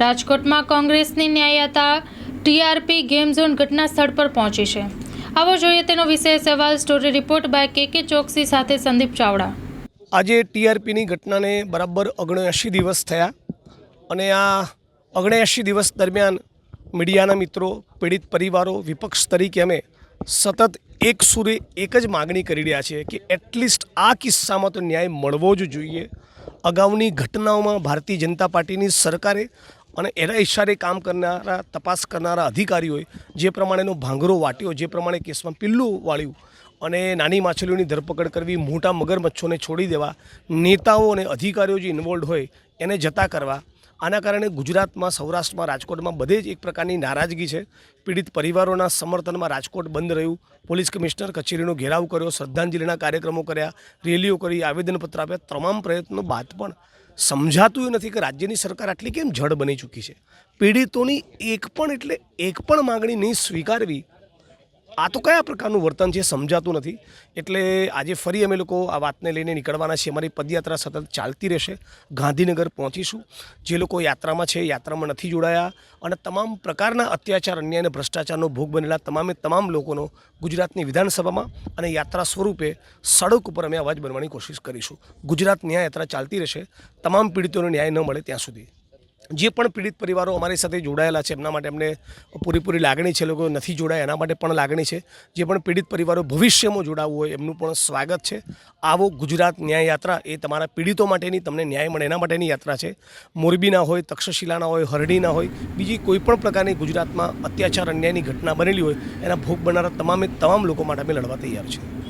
રાજકોટમાં કોંગ્રેસની ન્યાયતા TRP game zone ઘટના સ્થળ પર પહોંચી છે. આવો જોઈએ તેનો વિશેષ અહેવાલ સ્ટોરી રિપોર્ટ બાય કે કે ચોકસી સાથે સંદીપ ચાવડા. આજે ટીઆરપીની ઘટનાને બરાબર ઓગણએંશી દિવસ થયા અને આ ઓગણએંશી દિવસ દરમિયાન મીડિયાના મિત્રો, પીડિત પરિવારો, વિપક્ષ તરીકે અમે સતત એક સુરે એક જ માગણી કરી રહ્યા છીએ કે એટલીસ્ટ આ કિસ્સામાં તો ન્યાય મળવો જ જોઈએ. અગાઉની ઘટનાઓમાં ભારતીય જનતા પાર્ટીની સરકારે અને એના ઇશારે કામ કરનારા, તપાસ કરનારા અધિકારીઓએ જે પ્રમાણેનો ભાંગરો વાટ્યો, જે પ્રમાણે કેસમાં પિલ્લું વાળ્યું અને નાની માછલીઓની ધરપકડ કરવી, મોટા મગરમચ્છોને છોડી દેવા, નેતાઓ અને અધિકારીઓ જે ઇન્વોલ્વ હોય એને જતા કરવા, આના કારણે ગુજરાતમાં, સૌરાષ્ટ્રમાં, રાજકોટમાં બધે જ એક પ્રકારની નારાજગી છે. પીડિત પરિવારોના સમર્થનમાં રાજકોટ બંધ રહ્યું. પોલીસ કમિશનર કચેરીનો ઘેરાવ કર્યો, શ્રદ્ધાંજલિના કાર્યક્રમો કર્યા, રેલીઓ કરી, આવેદનપત્ર આપ્યા, તમામ પ્રયત્નો બાદ પણ સમજાતું એ નથી કે રાજ્યની સરકાર આટલી કેમ જડ બની ચૂકી છે. પીડિતોની એક પણ એટલે એક પણ માગણી નહીં સ્વીકારવી આ તો કયા પ્રકારનું વર્તન છે સમજાતું નથી. એટલે આજે ફરી અમે લોકો આ વાતને લઈને નીકળવાના છીએ. અમારી પદયાત્રા સતત ચાલતી રહેશે. ગાંધીનગર પહોંચીશું. જે લોકો યાત્રામાં છે યાત્રામાં નથી જોડાયા. અને તમામ પ્રકારના અત્યાચાર, અન્યાય અને ભ્રષ્ટાચારનો ભોગ બનેલા તમામે તમામ લોકોનો ગુજરાતની વિધાનસભામાં અને યાત્રા સ્વરૂપે સડક ઉપર અમે અવાજ બનવાની કોશિશ કરીશું. ગુજરાત ન્યાય યાત્રા ચાલતી રહેશે. તમામ પીડિતોને ન્યાય ન મળે ત્યાં સુધી. જે પણ પીડિત પરિવારો અમારી સાથે જોડાયેલા છે, એમના માટે એમને પૂરેપૂરી લાગણી છે, લોકો નથી જોડાયા, એના માટે પણ લાગણી છે. જે પણ પીડિત પરિવારો ભવિષ્યમાં જોડાવવું હોય, એમનું પણ સ્વાગત છે. આવો ગુજરાત ન્યાય યાત્રા એ તમારા પીડિતો માટેની, તમને ન્યાય મળે એના માટેની યાત્રા છે. મોરબીના હોય તક્ષશિલાના હોય હરડીના હોય, બીજી કોઈપણ પ્રકારની ગુજરાતમાં અત્યાચાર, અન્યાયની ઘટના બનેલી હોય, એના ભોગ બનનારા તમામે તમામ લોકો માટે અમે લડવા તૈયાર છે